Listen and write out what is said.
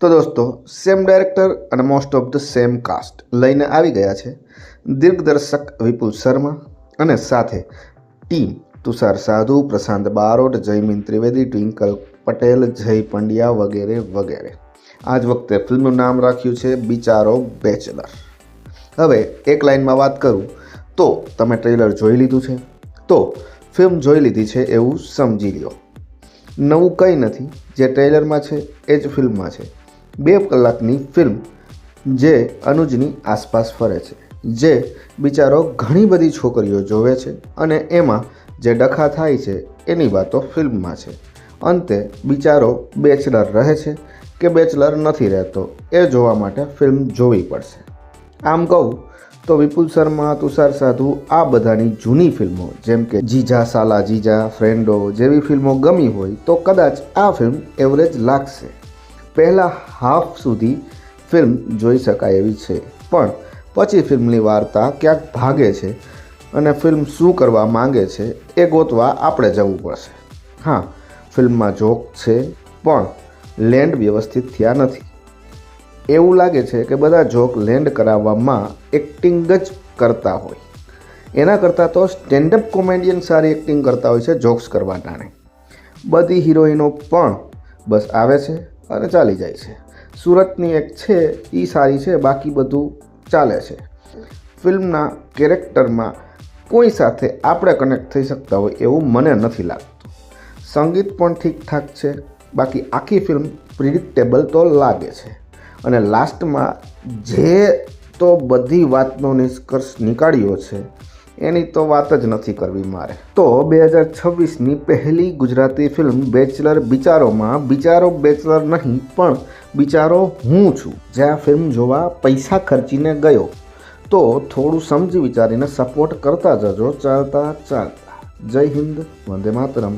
તો દોસ્તો same director અને most of the same cast લઈને આવી ગયા છે દિગ્દર્શક વિપુલ શર્મા અને સાથે ટીમ તુષાર સાધુ, પ્રશાંત બારોટ, જયમીન ત્રિવેદી ટ્વિંકલ પટેલ, જય પંડ્યા વગેરે વગેરે. આ જ વખતે ફિલ્મનું નામ રાખ્યું છે બિચારો બેચલર. હવે એક લાઇનમાં વાત કરું તો તમે ટ્રેલર જોઈ લીધું છે, તો ફિલ્મ જોઈ લીધી છે એવું સમજી લો નવું કંઈ નથી, જે ટ્રેલરમાં છે એ જ ફિલ્મમાં છે. બે કલાકની ફિલ્મ જે અનુજની આસપાસ ફરે છે, જે બિચારો ઘણી બધી છોકરીઓ જોવે છે અને એમાં જે ડખા થાય છે એની વાતો ફિલ્મમાં છે. અંતે બિચારો બેચલર રહે છે કે બેચલર નથી રહેતો એ જોવા માટે ફિલ્મ જોવી પડશે. આમ કહું તો વિપુલ શર્મા, તુષાર સાધુ આ બધાની જૂની ફિલ્મો જેમ કે જીજા, સાલા જીજા, ફ્રેન્ડો જેવી ફિલ્મો ગમી હોય તો કદાચ આ ફિલ્મ એવરેજ લાગશે. પહેલાં હાફ સુધી ફિલ્મ જોઈ શકાય એવી છે. પણ પછી ફિલ્મની વાર્તા ક્યાંક ભાગે છે અને ફિલ્મ શું કરવા માંગે છે એ ગોતવા આપણે જવું પડશે. હા, ફિલ્મમાં જોક છે, પણ લેન્ડ વ્યવસ્થિત થયા નથી. એવું લાગે છે કે બધા જોક લેન્ડ કરાવવામાં એક્ટિંગ જ કરતા હોય. એના કરતાં તો સ્ટેન્ડઅપ કોમેડિયન સારી એક્ટિંગ કરતા હોય છે જોક્સ કરવા ટાણે બધી હિરોઈનો પણ બસ આવે છે. અને ચાલી જાય છે. સુરતની એક છે એ સારી છે, બાકી બધું ચાલે છે. ફિલ્મના કેરેક્ટરમાં કોઈ સાથે આપણે કનેક્ટ થઈ શકતા હોય એવું મને નથી લાગતું. સંગીત પણ ઠીકઠાક છે, બાકી આખી ફિલ્મ પ્રિડિક્ટેબલ તો લાગે છે. અને લાસ્ટમાં જે તો બધી વાતનો નિષ્કર્ષ નીકાળ્યો છે એની તો વાત જ નથી કરવી મારે. તો બે હજાર છવ્વીસની પહેલી ગુજરાતી ફિલ્મ બેચલર બિચારોમાં બિચારો બેચલર નહીં, પણ બિચારો હું છું. જ્યાં ફિલ્મ જોવા પૈસા ખર્ચીને ગયો. તો થોડું સમજી વિચારીને સપોર્ટ કરતા જજો, ચાલતા ચાલતા. જય હિન્દ, વંદે માતરમ.